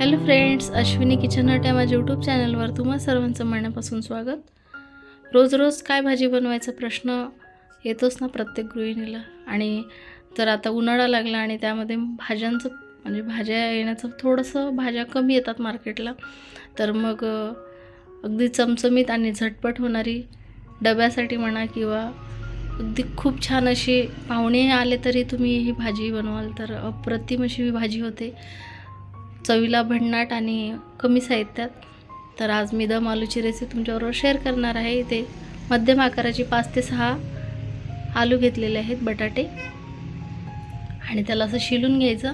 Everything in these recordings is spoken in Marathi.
Hello friends Ashwini kitchen hut या माझ्या यूट्यूब चॅनलवर तुम्हा सर्वांचं मनापासून स्वागत. रोज रोज काय भाजी बनवायचा प्रश्न येतोच ना प्रत्येक गृहिणीला. आणि तर आता उन्हाळा लागला आणि त्यामध्ये भाज्यांचं म्हणजे भाज्या येण्याचं थोडंसं भाज्या कमी येतात मार्केटला. तर मग अगदी चमचमीत आणि झटपट होणारी डब्यासाठी म्हणा किंवा अगदी खूप छान अशी पाहुणे आले तरी तुम्ही ही भाजी बनवाल तर अप्रतिम अशी भाजी होते. चवीला भन्नाट आणि कमी साहित्यात. तर आज मी दम आलूची रेसिपी तुमच्याबरोबर शेअर करणार आहे. इथे मध्यम आकाराची पाच ते सहा आलू घेतलेले आहेत बटाटे. आणि त्याला असं शिलून घ्यायचं.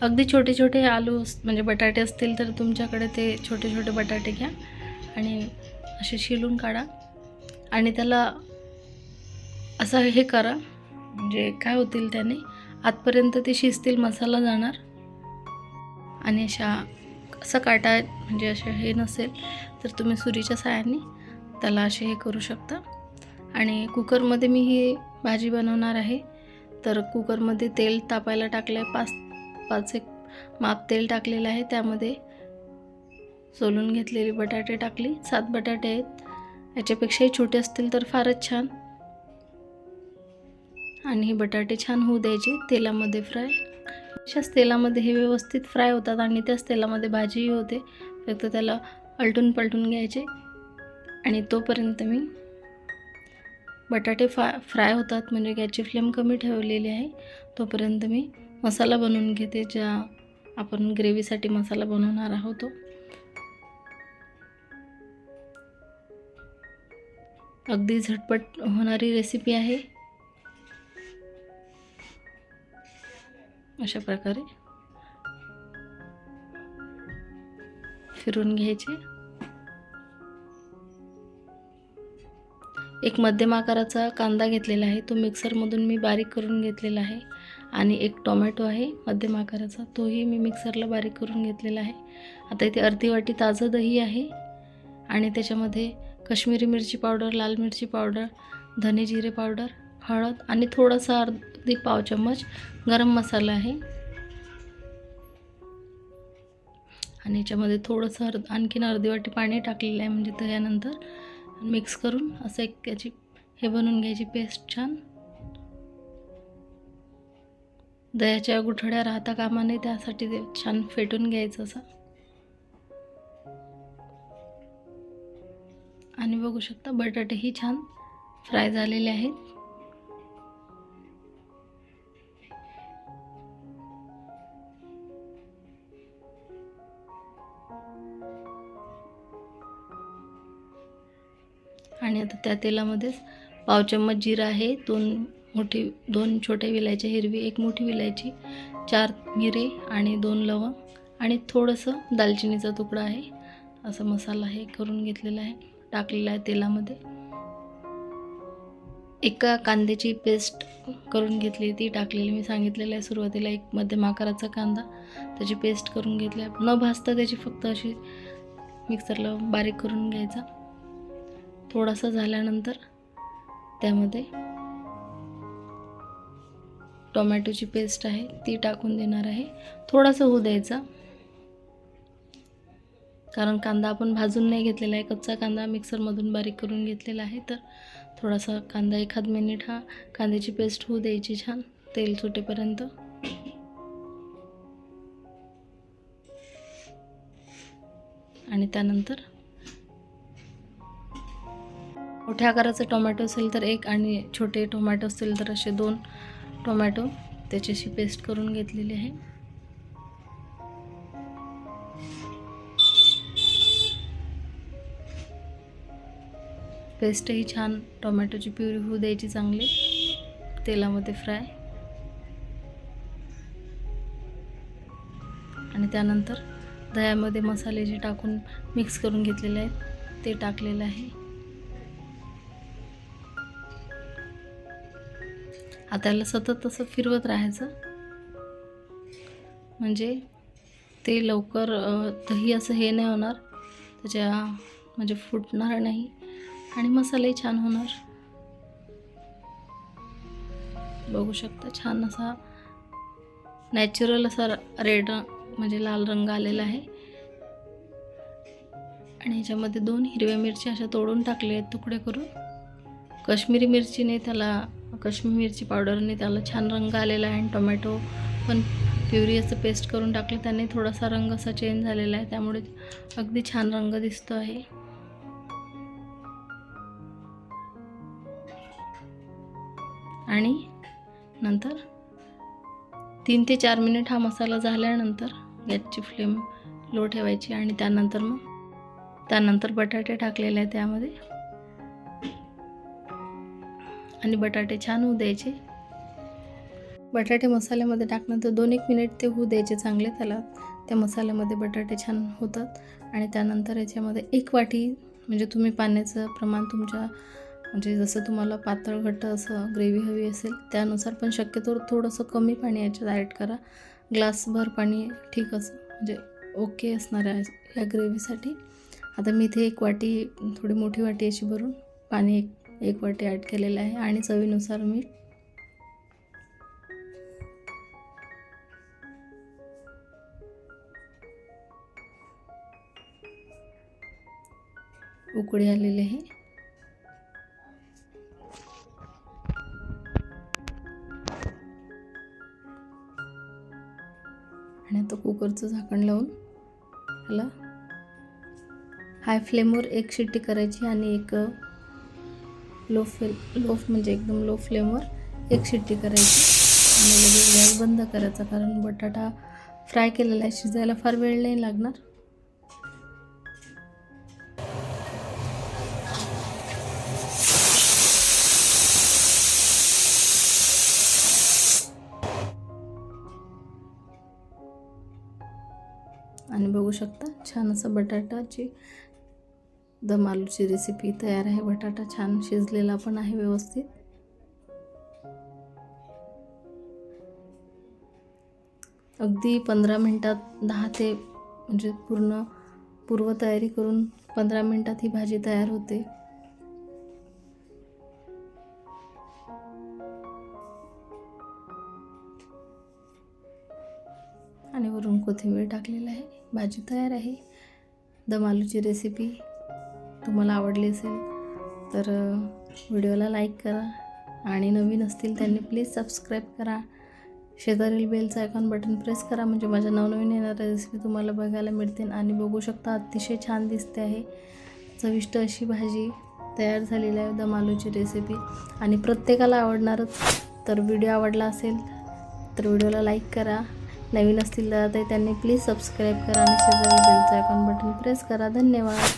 अगदी छोटे छोटे आलू अस म्हणजे बटाटे असतील तर तुमच्याकडे ते छोटे छोटे बटाटे घ्या. आणि असे शिलून काढा. आणि त्याला असं हे करा. म्हणजे काय होतील त्याने? आतपर्यंत ते शिजतील मसाला जाणार. आणि अशा असं काटा म्हणजे असे हे नसेल तर तुम्ही सुरीच्या साहाय्याने त्याला असे हे करू शकता. आणि कुकरमध्ये मी ही भाजी बनवणार आहे. तर कुकरमध्ये तेल तापायला टाकलं आहे पाच पाच एक माप तेल टाकलेलं आहे. त्यामध्ये सोलून घेतलेली बटाटे टाकली. सात बटाटे आहेत. याच्यापेक्षाही छोटे असतील तर फारच छान. आणि हे बटाटे छान होऊ द्यायचे. तेलामध्ये फ्राय. अशाच तेलामध्ये हे व्यवस्थित फ्राय होतात आणि त्याच तेलामध्ये भाजीही होते. फक्त त्याला अलटून पलटून घ्यायचे. आणि तोपर्यंत मी बटाटे फा फ्राय होतात म्हणजे गॅसची फ्लेम कमी ठेवलेली आहे. तोपर्यंत मी मसाला बनवून घेते ज्या आपण ग्रेव्हीसाठी मसाला बनवणार आहोत तो. अगदी झटपट होणारी रेसिपी आहे. अशा प्रकारे फिरून घ्यायचे. एक मध्यम आकाराचा कांदा घेतलेला आहे. तो मिक्सरमधून मी बारीक करून घेतलेला आहे. आणि एक टोमॅटो आहे मध्यम आकाराचा. तोही मी मिक्सरला बारीक करून घेतलेला आहे. आता इथे अर्धी वाटी ताजं दही आहे. आणि त्याच्यामध्ये कश्मीरी मिरची पावडर लाल मिरची पावडर धने जिरे पावडर हळद आणि थोडासा अर्धी पाव चम्मच गरम मसाला आहे. आणि याच्यामध्ये थोडंसं अर्ध आणखीन अर्धी वाटी पाणी टाकलेलं आहे म्हणजे दह्यानंतर मिक्स करून असं एक याची हे बनवून घ्यायची पेस्ट छान. दह्याच्या गुठड्या राहता कामा नये त्यासाठी ते छान फेटून घ्यायचं असं. आणि बघू शकता बटाटेही छान फ्राय झालेले आहेत. आणि आता त्या तेलामध्येच पाव चम्मच जिरा आहे दोन मोठी दोन छोट्या विलायच्या हिरवी एक मोठी विलायची चार मिरे आणि दोन लवंग आणि थोडंसं दालचिनीचा तुकडा आहे. असा मसाला हे करून घेतलेला आहे टाकलेला आहे तेलामध्ये. एका कांद्याची पेस्ट करून घेतली ती टाकलेली मी सांगितलेलं आहे सुरुवातीला. एक मध्यम आकाराचा कांदा त्याची पेस्ट करून घेतली आहे. न भाजता त्याची फक्त अशी मिक्सरला बारीक करून घ्यायचा. थोडासा झाल्यानंतर त्यामध्ये टोमॅटोची पेस्ट आहे ती टाकून देणार आहे. थोडासा होऊ द्यायचा. कारण कांदा आपण भाजून नाही घेतलेला आहे कच्चा कांदा मिक्सरमधून बारीक करून घेतलेला आहे. तर थोडासा कांदा एखाद मिनिट हा कांद्याची पेस्ट होऊ द्यायची छान तेल सुटेपर्यंत. आणि त्यानंतर मोठ्या आकाराचे टोमॅटो असेल तर एक आणि छोटे टोमॅटो असतील तर असे दोन टोमॅटो त्याच्याशी पेस्ट करून घेतलेली आहे. पेस्टही छान टोमॅटोची प्युरी होऊ द्यायची चांगली. तेलामध्ये फ्राय. आणि त्यानंतर दह्यामध्ये मसाले जे टाकून मिक्स करून घेतलेले आहेत ते टाकलेलं आहे. हाताला सतत तसं फिरवत राहायचं. म्हणजे ते लवकर दही असं हे नाही होणार. त्याच्या म्हणजे फुटणार नाही. आणि मसालाही छान होणार. बघू शकता छान असा नॅचरल असा रेड म्हणजे लाल रंग आलेला आहे. आणि ह्याच्यामध्ये दोन हिरव्या मिरच्या अशा तोडून टाकल्या आहेत तुकडे करून. कश्मीरी मिरचीने त्याला कश्मीर मिरची पावडरने त्याला छान रंग आलेला आहे आणि टोमॅटो पण प्युरी असं पेस्ट करून टाकलं. त्याने थोडासा रंग असा चेंज झालेला आहे. त्यामुळे अगदी छान रंग दिसतो आहे. आणि नंतर तीन ते चार मिनिट हा मसाला झाल्यानंतर गॅसची फ्लेम लो ठेवायची आणि त्यानंतर मग त्यानंतर बटाटे टाकलेले आहे त्यामध्ये. आणि बटाटे छान होऊ द्यायचे. बटाटे मसाल्यामध्ये टाकल्यानंतर दोन एक मिनिट ते होऊ द्यायचे चांगले त्याला. त्या मसाल्यामध्ये बटाटे छान होतात. आणि त्यानंतर याच्यामध्ये एक वाटी म्हणजे तुम्ही पाण्याचं प्रमाण तुमच्या म्हणजे जसं तुम्हाला पातळ घट्ट असं ग्रेव्ही हवी असेल त्यानुसार पण शक्यतो थोडंसं कमी पाणी याच्यात ॲड करा. ग्लासभर पाणी ठीक असं म्हणजे ओके असणार आहे या ग्रेव्हीसाठी आता मी इथे एक वाटी थोडी मोठी वाटी अशी भरून पाणी एक एक वाटी ॲड केलेलं आहे आणि चवीनुसार मीठ उकळी आलेली आहे. आणि आता कुकरचं झाकण लावून त्याला हाय फ्लेमवर एक शिट्टी करायची आणि एक लो फ्ले लो म्हणजे एकदम लो फ्लेमवर एक शिट्टी करायची. आणि लगेच गॅस बंद करायचा कारण बटाटा फ्राय केलेला आहे शिजायला फार वेळ नाही लागणार. आणि बघू शकता छान असं बटाटाची दम आलूची रेसिपी तयार आहे. बटाटा छान शिजलेला पण आहे व्यवस्थित. अगदी पंधरा मिनटात दहा ते म्हणजे पूर्ण पूर्वतयारी करून पंधरा मिनटात ही भाजी तयार होते. आणि वरून कोथिंबीर टाकलेलं आहे. भाजी तयार आहे. दम आलूची रेसिपी तुम्हाला आवडली असेल तर व्हिडिओला लाईक करा आणि नवीन असतील त्यांनी प्लीज सबस्क्राईब करा. शेजारील बेलचं आयकॉन बटन प्रेस करा म्हणजे माझ्या नवनवीन येणाऱ्या रेसिपी तुम्हाला बघायला मिळतील आणि बघू शकता अतिशय छान दिसते आहे. चविष्ट अशी भाजी तयार झालेली आहे दम आलूची रेसिपी. आणि प्रत्येकाला आवडणारच तर व्हिडिओ आवडला असेल तर व्हिडिओला लाईक करा. नवीन असतील तर त्यांनी प्लीज सबस्क्राईब करा आणि शेजारी बेलचं आयकॉन बटन प्रेस करा. धन्यवाद.